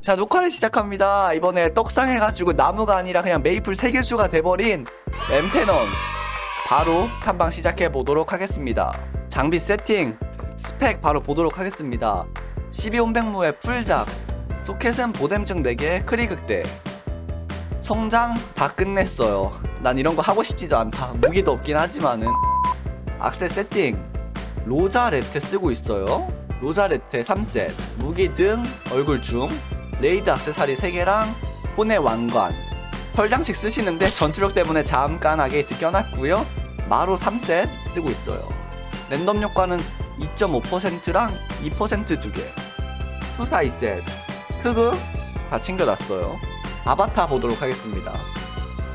자 녹화를 시작합니다. 이번에 떡상해가지고 나무가 아니라 그냥 메이플 세계수가 돼버린 엠페넌. 바로 탐방 시작해 보도록 하겠습니다. 장비 세팅 스펙 바로 보도록 하겠습니다. 12온백무의 풀작 소켓은 보뎀증 4개 크리 극대. 성장 다 끝냈어요 난 이런 거 하고 싶지도 않다. 무기도 없긴 하지만은. 악세 세팅. 로자레테 쓰고 있어요. 로자레테 3셋. 무기 등 얼굴 중 레이드 악세사리 3개랑 혼의 왕관. 펄장식 쓰시는데 전투력 때문에 잠깐 하게이트 껴놨고요. 마로 3셋 쓰고 있어요. 랜덤 효과는 2.5%랑 2% 2개. 투사 2셋. 흑흑 다 챙겨놨어요. 아바타 보도록 하겠습니다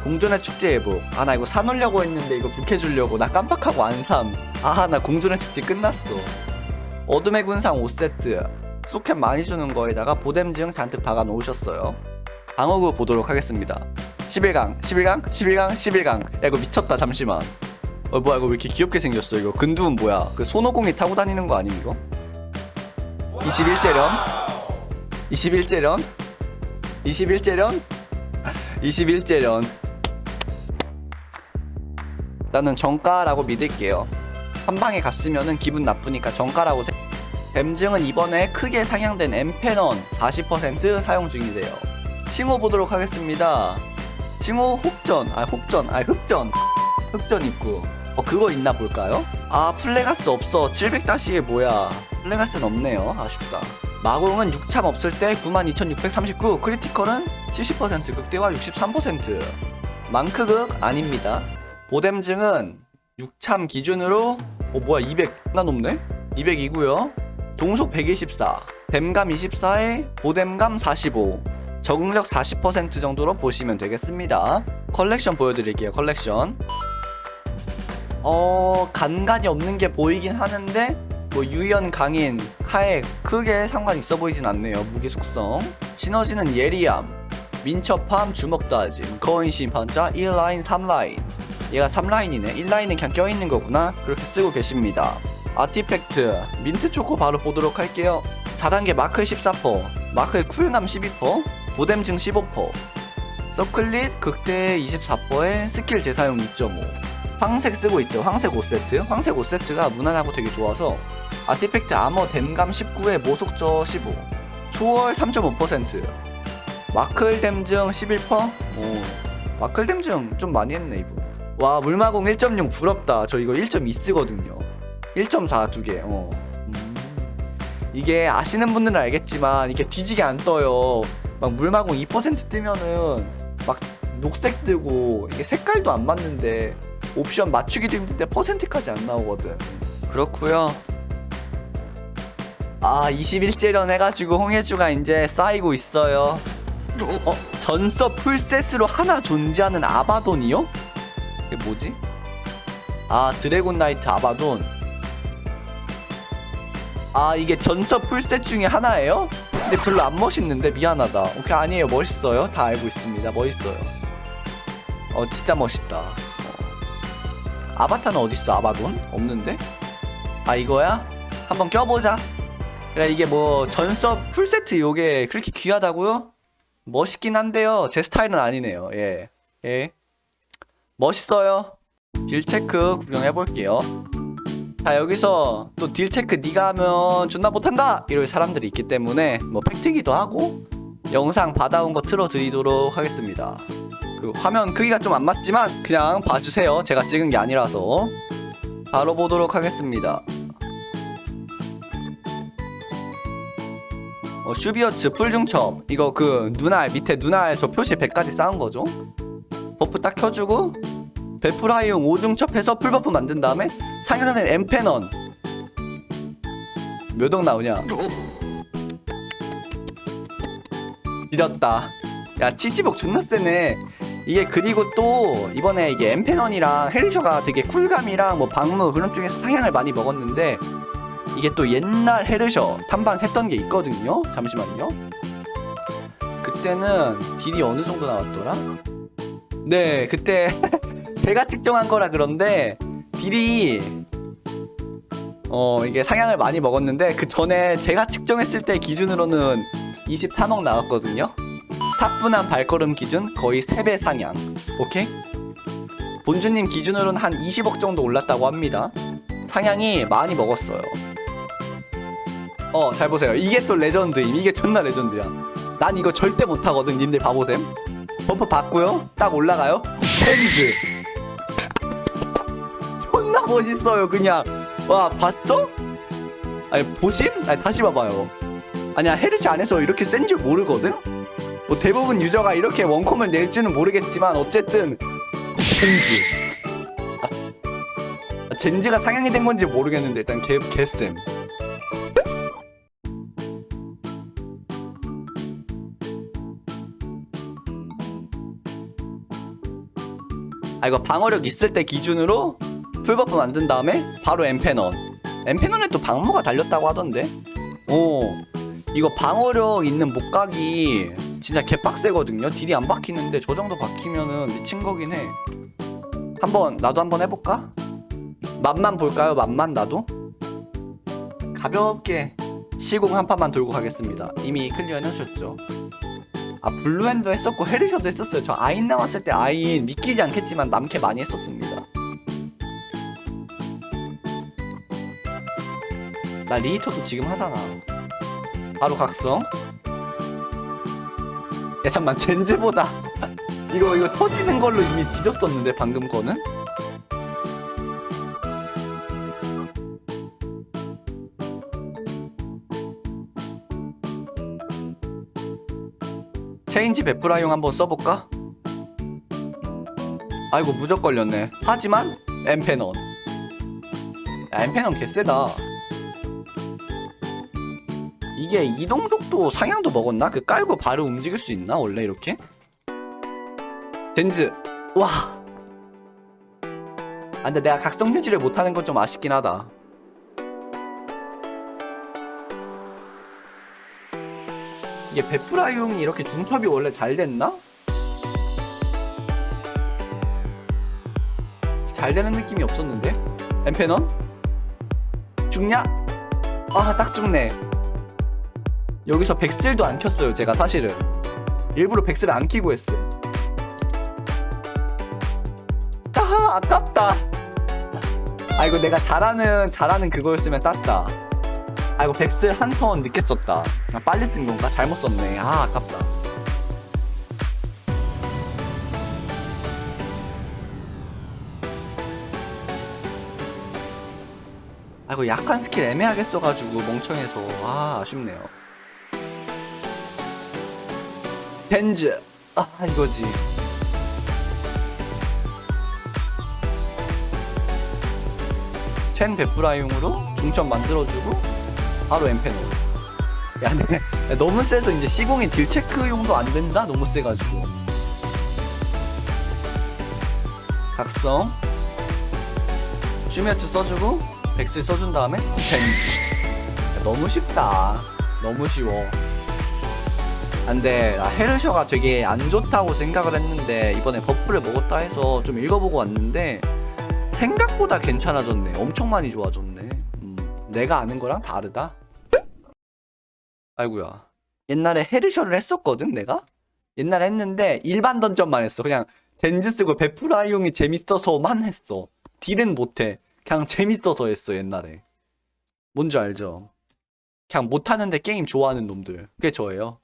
공존의 축제 예보. 아 나 이거 사놓으려고 했는데 이거 북해주려고. 나 깜빡하고 안삼아나 공존의 축제 끝났어. 어둠의 군상 5세트. 소켓 많이 주는 거에다가 보뎀증 잔뜩 박아 놓으셨어요. 방어구 보도록 하겠습니다. 11강 11강 11강 11강. 야 이거 미쳤다 잠시만. 어 뭐야 이거 왜 이렇게 귀엽게 생겼어? 이거 근두은 뭐야? 그 손오공이 타고 다니는 거 아님 이거? 21재련? 21재련? 21재련? 21재련 나는 정가라고 믿을게요 한 방에 갔으면은 기분 나쁘니까 정가라고 생 뱀증은 이번에 크게 상향된 엠페넌 40% 사용 중이세요. 칭호 보도록 하겠습니다. 칭호 혹전, 아 혹전, 아 흑전, 흑전 입구. 어 그거 있나 볼까요? 아 플레가스 없어. 700-1 뭐야? 플레가스는 없네요. 아쉽다. 마공은 6참 없을 때 92,639, 크리티컬은 70% 극대화 63%. 망크극 아닙니다. 보뎀증은 6참 기준으로 어 뭐야 200나 높네? 200이고요. 동속 124, 댐감 24에 보뎀감 45, 적응력 40% 정도로 보시면 되겠습니다. 컬렉션 보여드릴게요. 컬렉션. 어 간간이 없는 게 보이긴 하는데 뭐 유연 강인 카액 크게 상관 있어 보이진 않네요. 무기 속성. 시너지는 예리함, 민첩함, 주먹 다짐, 거인 심판자 1라인 3라인. 얘가 3라인이네. 1라인은 그냥 껴있는 거구나. 그렇게 쓰고 계십니다. 아티팩트 민트 초코 바로 보도록 할게요 4단계 마클 14% 마클 쿨감 12% 보뎀증 15% 서클릿 극대 24%에 스킬 재사용 2.5 황색 쓰고 있죠 황색 5세트 황색 5세트가 무난하고 되게 좋아서 아티팩트 아머 댐감 19에 모속저 15 초월 3.5% 마클 댐증 11%? 오 마클 댐증 좀 많이 했네 이분 와 물마공 1.6 부럽다 저 이거 1.2 쓰거든요 1.4 두 개. 어. 음. 이게 아시는 분들은 알겠지만 이게 뒤지게 안 떠요. 막 물마공 2% 뜨면은 막 녹색 뜨고 이게 색깔도 안 맞는데 옵션 맞추기도 힘든데 퍼센트까지 안 나오거든. 그렇고요. 아 21재련 해가지고 홍해주가 이제 쌓이고 있어요. 어 전서 풀셋으로 하나 존재하는 아바돈이요? 이게 뭐지? 아 드래곤 나이트 아바돈 아 이게 전서 풀셋 중에 하나예요? 근데 별로 안 멋있는데 미안하다 오케이 아니에요 멋있어요 다 알고 있습니다 멋있어요 어 진짜 멋있다 어. 아바타는 어딨어 아바돈? 없는데? 아 이거야? 한번 껴보자 그래 이게 뭐 전서 풀세트 요게 그렇게 귀하다고요? 멋있긴 한데요 제 스타일은 아니네요 예 예. 멋있어요. 딜 체크 구경해 볼게요. 자 여기서 또 딜 체크 네가 하면 존나 못한다! 이럴 사람들이 있기 때문에 뭐 팩트기도 하고 영상 받아온 거 틀어드리도록 하겠습니다. 그 화면 크기가 좀 안 맞지만 그냥 봐주세요. 제가 찍은 게 아니라서. 바로 보도록 하겠습니다. 어, 슈비어츠 풀중첩. 이거 그 눈알 밑에 눈알 저 표시 100까지 쌓은 거죠? 버프 딱 켜주고 베프라이용 5중첩 해서 풀버프 만든 다음에 상향된 엠페넌. 몇 억 나오냐? 믿었다. 야 70억 존나 세네. 이게 그리고 또 이번에 이게 엠페넌이랑 헬리셔가 되게 쿨감이랑 뭐 방무 그런 쪽에서 상향을 많이 먹었는데 이게 또 옛날 헤르셔 탐방했던 게 있거든요. 잠시만요. 그때는 딜이 어느 정도 나왔더라? 네 그때 제가 측정한 거라 그런데 딜이 어 이게 상향을 많이 먹었는데 그 전에 제가 측정했을 때 기준으로는 23억 나왔거든요. 사뿐한 발걸음 기준 거의 3배 상향. 오케이? 본주님 기준으로는 한 20억 정도 올랐다고 합니다. 상향이 많이 먹었어요. 어, 잘 보세요. 이게 또 레전드임. 이게 존나 레전드야. 난 이거 절대 못하거든. 님들 바보셈. 버프 받고요. 딱 올라가요. 존나 멋있어요. 그냥. 와, 봤어? 아니, 보심? 아니, 다시 봐봐요. 아니야, 헤르시 안에서 이렇게 센 줄 모르거든? 뭐 대부분 유저가 이렇게 원콤을 낼 줄은 모르겠지만 어쨌든 젠지 아, 젠지가 상향이 된 건지 모르겠는데 일단 개, 개쌤 아 이거 방어력 있을 때 기준으로 풀버프 만든 다음에 바로 엠페넌. 엠페넌에 또 방무가 달렸다고 하던데? 오 이거 방어력 있는 목각이 진짜 개빡세거든요. 딜이 안 박히는데 저 정도 박히면은 미친 거긴 해. 한번 나도 한번 해볼까? 맛만 볼까요? 맛만 나도? 가볍게 시공 한 판만 돌고 가겠습니다. 이미 클리어 해놓으셨죠. 아 블루핸드 했었고 헤르셔도 했었어요. 저 아인 나왔을 때 아인 믿기지 않겠지만 남캐 많이 했었습니다 나 리히터도 지금 하잖아. 바로 각성. 야 잠만 젠즈보다. 이거 이거 터지는 걸로 이미 뒤졌었는데 방금 거는? 체인지 베프라용 한번 써볼까? 아이고 무적 걸렸네. 하지만 엠페넌. 야 엠페넌 개쎄다 이게 이동 속도 상향도 먹었나? 그 깔고 바로 움직일 수 있나? 원래 이렇게? 덴즈 와. 아 근데 내가 각성 유지를 못하는 건 좀 아쉽긴 하다. 이게 베프라용이 이렇게 중첩이 원래 잘 됐나? 잘 되는 느낌이 없었는데? 엠페넌? 죽냐? 아 딱 죽네. 여기서 백슬도 안 켰어요 제가 사실은. 일부러 백슬을 안 키고 했음 아하 아깝다. 아이고 내가 잘하는 잘하는 그거였으면 땄다. 아이고 백슬 한 턴 늦게 썼다. 아, 빨리 뜬 건가? 잘못 썼네. 아 아깝다. 아이고 약한 스킬 애매하게 써가지고 멍청해서. 아 아쉽네요 벤즈. 아 이거지. 첸 베프라용으로 중점 만들어주고 바로 엠페노 야 근데 야, 너무 세서 이제 시공이 딜 체크용도 안 된다? 너무 세가지고. 각성. 슈메츠 써주고 백슬 써준 다음에 젠지 야, 너무 쉽다. 너무 쉬워 안돼 나 헤르셔가 되게 안 좋다고 생각을 했는데 이번에 버프를 먹었다 해서 좀 읽어보고 왔는데 생각보다 괜찮아졌네. 엄청 많이 좋아졌네. 음, 내가 아는 거랑 다르다? 아이구야. 옛날에 헤르셔를 했었거든 내가? 옛날에 했는데 일반 던전만 했어. 그냥 젠즈 쓰고 베프라이용이 재밌어서만 했어. 딜은 못해. 그냥 재밌어서 했어 옛날에. 뭔지 알죠? 그냥 못하는데 게임 좋아하는 놈들. 그게 저예요